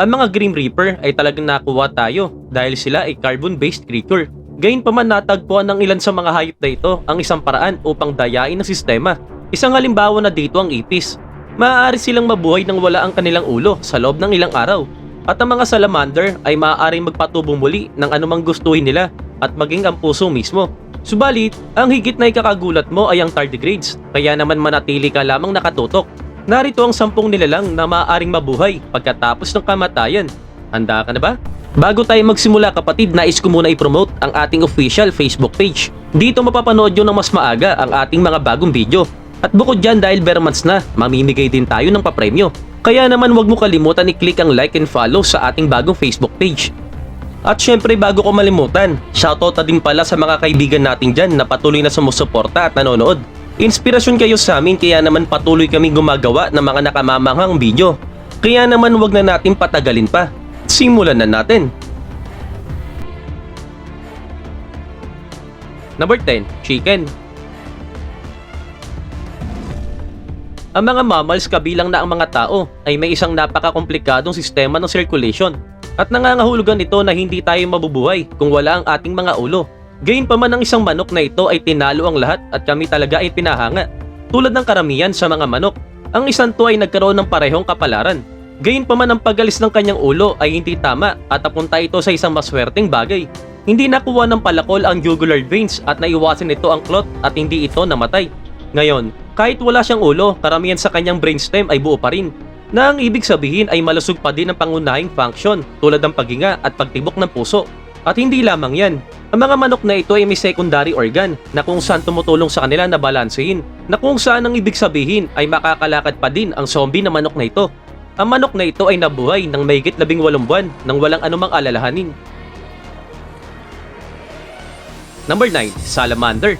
ang mga Grim Reaper ay talagang nakuha tayo dahil sila ay carbon-based creature. Gayunpaman natagpuan ng ilan sa mga hayop na ito ang isang paraan upang dayain ang sistema. Isang halimbawa na dito ang ipis. Maaari silang mabuhay nang wala ang kanilang ulo sa loob ng ilang araw. At ang mga salamander ay maaaring magpatubong muli ng anumang gustuhin nila at maging ang puso mismo. Subalit, ang higit na ikakagulat mo ay ang tardigrades, kaya naman manatili ka lamang nakatutok. Narito ang sampung nilalang na maaaring mabuhay pagkatapos ng kamatayan. Handa ka na ba? Bago tayo magsimula kapatid, nais ko muna i-promote ang ating official Facebook page. Dito mapapanood nyo ng mas maaga ang ating mga bagong video. At bukod dyan dahil bare months na, mamimigay din tayo ng papremyo. Kaya naman huwag mo kalimutan i-click ang like and follow sa ating bagong Facebook page. At syempre bago ko malimutan, shoutout na din pala sa mga kaibigan natin dyan na patuloy na sumusuporta at nanonood. Inspirasyon kayo sa amin kaya naman patuloy kaming gumagawa ng mga nakamamanghang video. Kaya naman wag na natin patagalin pa. Simulan na natin. Number 10, chicken. Ang mga mammals kabilang na ang mga tao ay may isang napakakomplikadong sistema ng circulation at nangangahulugan ito na hindi tayo mabubuhay kung wala ang ating mga ulo. Gayunpaman ang isang manok na ito ay tinalo ang lahat at kami talaga ay pinahanga. Tulad ng karamihan sa mga manok, ang isang to ay nagkaroon ng parehong kapalaran. Gayunpaman ang pagalis ng kanyang ulo ay hindi tama at napunta ito sa isang maswerteng bagay. Hindi nakuha ng palakol ang jugular veins at naiwasan nito ang clot at hindi ito namatay. Ngayon, kahit wala siyang ulo, karamihan sa kanyang brainstem ay buo pa rin. Na ang ibig sabihin ay malusog pa din ang pangunahing function tulad ng paghinga at pagtibok ng puso. At hindi lamang yan, ang mga manok na ito ay may secondary organ na kung saan tumutulong sa kanila na balansehin na kung saan ang ibig sabihin ay makakalakad pa din ang zombie na manok na ito. Ang manok na ito ay nabuhay ng mahigit labing walong buwan nang walang anumang alalahanin. Number 9, Salamander.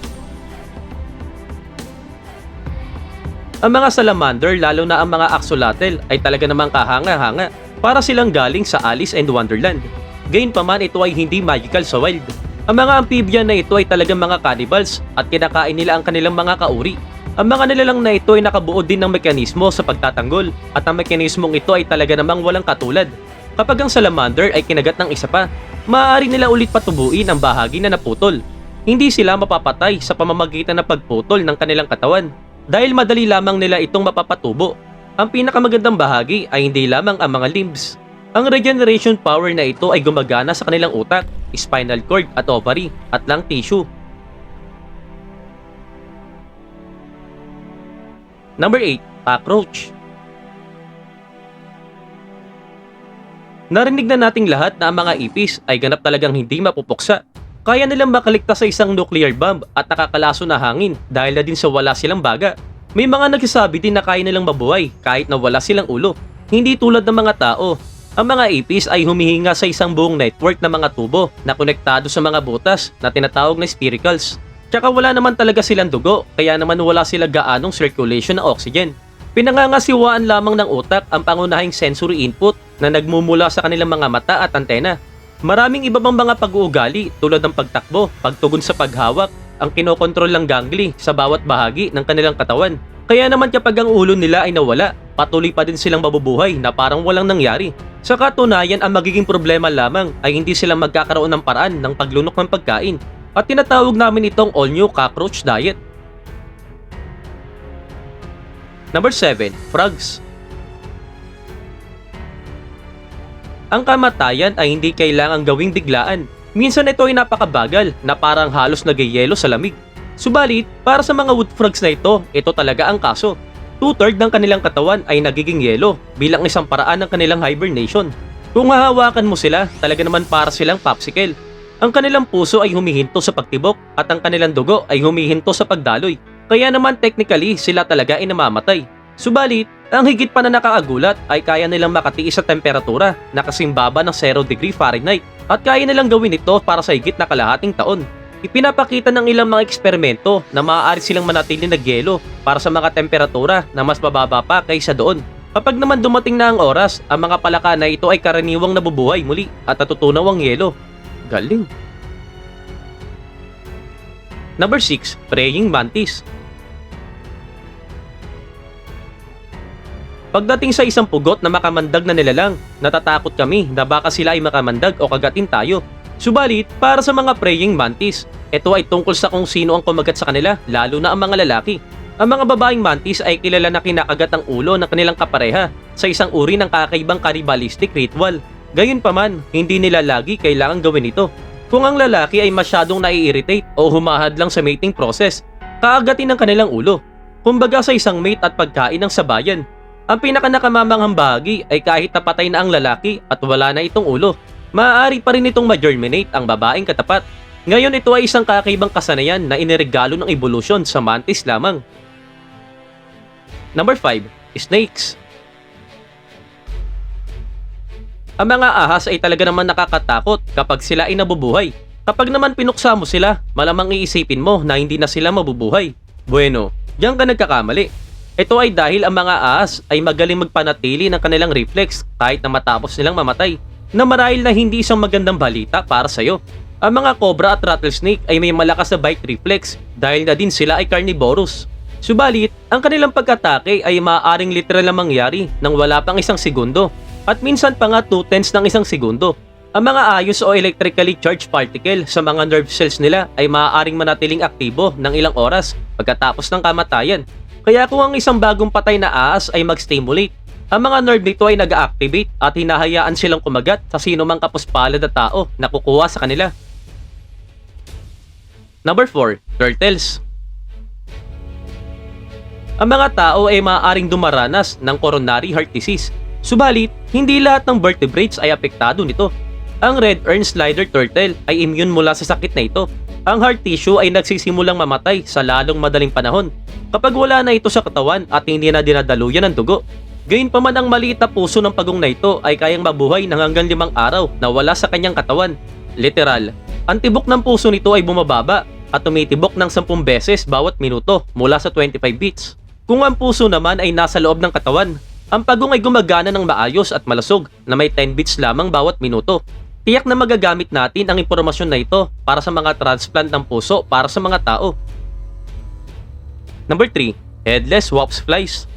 Ang mga salamander, lalo na ang mga axolotl, ay talaga namang kahanga-hanga para silang galing sa Alice and Wonderland. Gayunpaman ito ay hindi magical sa wild. Ang mga amphibian na ito ay talagang mga cannibals at kinakain nila ang kanilang mga kauri. Ang mga nilalang na ito ay nakabuo din ng mekanismo sa pagtatanggol at ang mekanismong ito ay talaga namang walang katulad. Kapag ang salamander ay kinagat ng isa pa, maaari nila ulit patubuin ang bahagi na naputol. Hindi sila mapapatay sa pamamagitan ng pagputol ng kanilang katawan dahil madali lamang nila itong mapapatubo. Ang pinakamagandang bahagi ay hindi lamang ang mga limbs. Ang regeneration power na ito ay gumagana sa kanilang utak, spinal cord at ovary at lung tissue. Number 8, cockroach. Narinig na nating lahat na ang mga ipis ay ganap talagang hindi mapupuksa. Kaya nilang makaligtas sa isang nuclear bomb at nakakalaso na hangin dahil na din sa wala silang baga. May mga nagsasabi din na kaya nilang mabuhay kahit na wala silang ulo. Hindi tulad ng mga tao. Ang mga ipis ay humihinga sa isang buong network ng mga tubo na konektado sa mga butas na tinatawag na spiracles. Tsaka wala naman talaga silang dugo, kaya naman wala sila gaanong circulation ng oxygen. Pinangangasiwaan lamang ng utak ang pangunahing sensory input na nagmumula sa kanilang mga mata at antena. Maraming iba pang mga pag-uugali tulad ng pagtakbo, pagtugon sa paghawak, ang kinokontrol ng gangli sa bawat bahagi ng kanilang katawan. Kaya naman kapag ang ulo nila ay nawala, patuloy pa din silang mabubuhay na parang walang nangyari. Sa katunayan, ang magiging problema lamang ay hindi sila magkakaroon ng paraan ng paglunok ng pagkain at tinatawag namin itong all-new cockroach diet. Number 7, frogs. Ang kamatayan ay hindi kailangang gawing biglaan. Minsan ito ay napakabagal na parang halos nagyayelo sa lamig. Subalit, para sa mga wood frogs na ito, ito talaga ang kaso. Two-third ng kanilang katawan ay nagiging yelo bilang isang paraan ng kanilang hibernation. Kung hahawakan mo sila, talaga naman para silang popsicle. Ang kanilang puso ay humihinto sa pagtibok at ang kanilang dugo ay humihinto sa pagdaloy. Kaya naman technically sila talaga ay namamatay. Subalit, ang higit pa na nakakagulat ay kaya nilang makatiis sa temperatura na kasimbaba ng 0 degree Fahrenheit at kaya nilang gawin ito para sa higit na kalahating taon. Ipinapakita ng ilang mga eksperimento na maaari silang manatili nagyelo para sa mga temperatura na mas mababa pa kaysa doon. Kapag naman dumating na ang oras, ang mga palaka na ito ay karaniwang nabubuhay muli at natutunaw ang yelo. Galing. Number 6, praying mantis. Pagdating sa isang pugot na makamandag na nilalang, natatakot kami na baka sila ay makamandag o kagatin tayo. Subalit, para sa mga praying mantis, ito ay tungkol sa kung sino ang kumagat sa kanila, lalo na ang mga lalaki. Ang mga babaeng mantis ay kilala na kinakagat ang ulo ng kanilang kapareha sa isang uri ng kakaibang cannibalistic ritual. Gayunpaman, hindi nila lagi kailangan gawin ito. Kung ang lalaki ay masyadong nai-irritate o humahad lang sa mating process, kaagatin ang kanilang ulo. Kumbaga sa isang mate at pagkain ng sabayan. Ang pinakanakamamang bahagi ay kahit napatay na ang lalaki at wala na itong ulo, maaari pa rin itong ma-germinate ang babaeng katapat. Ngayon ito ay isang kakaibang kasanayan na iniregalo ng evolution sa mantis lamang. Number 5. Snakes Ang mga ahas ay talaga naman nakakatakot kapag sila ay nabubuhay. Kapag naman pinuksa mo sila, malamang iisipin mo na hindi na sila mabubuhay. Bueno, diyan ka nagkakamali. Ito ay dahil ang mga ahas ay magaling magpanatili ng kanilang reflex kahit na matapos nilang mamatay, na marahil na hindi isang magandang balita para sa'yo. Ang mga cobra at rattlesnake ay may malakas na bite reflex dahil na din sila ay carnivorous. Subalit, ang kanilang pag-atake ay maaaring literal na mangyari nang wala pang isang segundo at minsan pa nga 2 tenths ng isang segundo. Ang mga ayos o electrically charged particle sa mga nerve cells nila ay maaaring manatiling aktibo ng ilang oras pagkatapos ng kamatayan. Kaya kung ang isang bagong patay na ahas ay mag-stimulate, ang mga nerve nito ay nag-activate at hinahayaan silang kumagat sa sino mang kapuspalad na tao na kukuha sa kanila. Number 4. Turtles Ang mga tao ay maaaring dumaranas ng coronary heart disease. Subalit, hindi lahat ng vertebrates ay apektado nito. Ang red earn slider turtle ay immune mula sa sakit na ito. Ang heart tissue ay nagsisimulang mamatay sa lalong madaling panahon kapag wala na ito sa katawan at hindi na dinadaluyan ng dugo. Gayunpaman ang maliit na puso ng pagong na ito ay kayang mabuhay ng hanggang limang araw na wala sa kanyang katawan. Literal, ang tibok ng puso nito ay bumababa at tumitibok ng 10 beses bawat minuto mula sa 25 beats. Kung ang puso naman ay nasa loob ng katawan, ang pagong ay gumagana ng maayos at malusog na may 10 beats lamang bawat minuto. Tiyak na magagamit natin ang impormasyon na ito para sa mga transplant ng puso para sa mga tao. Number 3. Headless wasp flies.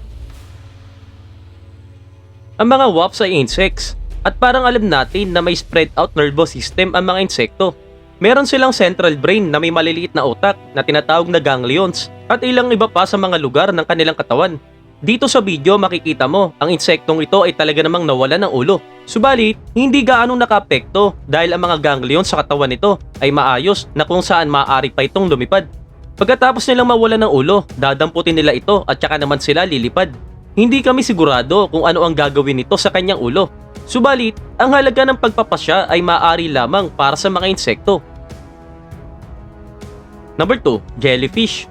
Ang mga wasps ay insects at parang alam natin na may spread out nervous system ang mga insekto. Meron silang central brain na may maliliit na utak na tinatawag na ganglions at ilang iba pa sa mga lugar ng kanilang katawan. Dito sa video makikita mo, ang insektong ito ay talaga namang nawala ng ulo. Subalit, hindi gaanong nakapekto dahil ang mga ganglions sa katawan nito ay maayos na kung saan maaari pa itong lumipad. Pagkatapos nilang mawala ng ulo, dadamputin nila ito at saka naman sila lilipad. Hindi kami sigurado kung ano ang gagawin nito sa kanyang ulo. Subalit, ang halaga ng pagpapasya ay maaari lamang para sa mga insekto. Number 2, jellyfish.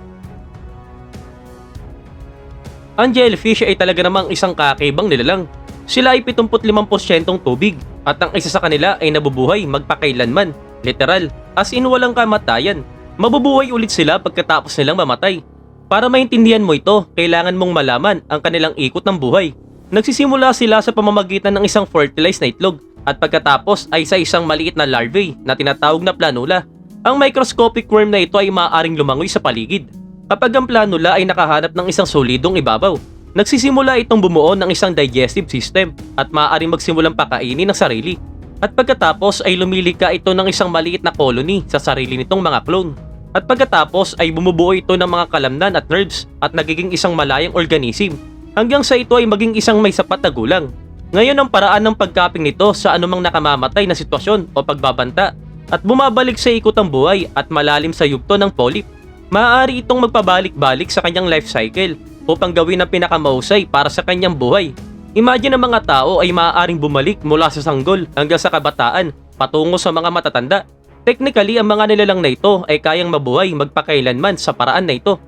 Ang jellyfish ay talaga namang isang kakaibang nilalang. Sila ay 75% tubig at ang isa sa kanila ay nabubuhay magpakailanman, literal, as in walang kamatayan. Mabubuhay ulit sila pagkatapos nilang mamatay. Para maintindihan mo ito, kailangan mong malaman ang kanilang ikot ng buhay. Nagsisimula sila sa pamamagitan ng isang fertilized na itlog at pagkatapos ay sa isang maliit na larvae na tinatawag na planula. Ang microscopic worm na ito ay maaaring lumangoy sa paligid. Kapag ang planula ay nakahanap ng isang solidong ibabaw, nagsisimula itong bumuo ng isang digestive system at maaaring magsimulang pakainin ng sarili. At pagkatapos ay lumilika ito ng isang maliit na colony sa sarili nitong mga clone. At pagkatapos ay bumubuo ito ng mga kalamnan at nerves at nagiging isang malayang organism hanggang sa ito ay maging isang may sapat na gulang. Ngayon ang paraan ng pagkaping nito sa anumang nakamamatay na sitwasyon o pagbabanta at bumabalik sa ikot ang buhay at malalim sa yugto ng polyp. Maaari itong magpabalik-balik sa kanyang life cycle upang gawin ang pinakamahusay para sa kanyang buhay. Imagine ang mga tao ay maaaring bumalik mula sa sanggol hanggang sa kabataan patungo sa mga matatanda. Technically, ang mga nilalang na ito ay kayang mabuhay magpakailanman sa paraan na ito.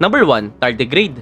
Number 1, tardigrade.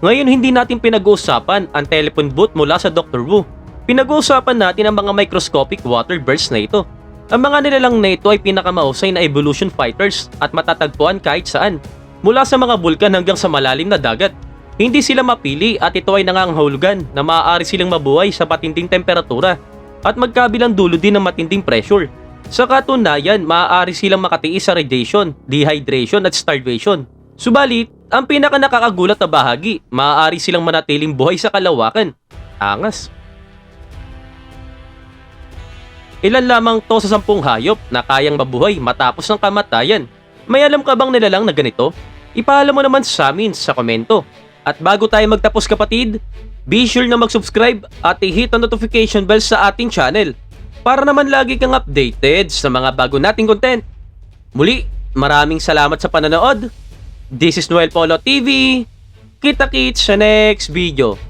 Ngayon hindi natin pinag-uusapan ang telephone booth mula sa Dr. Wu. Pinag-uusapan natin ang mga microscopic water birds na ito. Ang mga nilalang na ito ay pinakamahusay na evolution fighters at matatagpuan kahit saan, mula sa mga bulkan hanggang sa malalim na dagat. Hindi sila mapili at ito ay nanganghulugan na maaari silang mabuhay sa matinding temperatura at magkabilang dulo din ng matinding pressure. Sa katunayan, maaari silang makatiis sa radiation, dehydration at starvation. Subalit, ang pinaka nakakagulat na bahagi, maaari silang manatiling buhay sa kalawakan. Angas. Ilan lamang to sa sampung hayop na kayang mabuhay matapos ng kamatayan. May alam ka bang nilalang na ganito? Ipaalam mo naman sa amin sa komento. At bago tayo magtapos kapatid, be sure na mag-subscribe at i-hit ang notification bell sa ating channel para naman lagi kang updated sa mga bago nating content. Muli, maraming salamat sa panonood. This is Noel Polo TV. Kita-kits sa next video.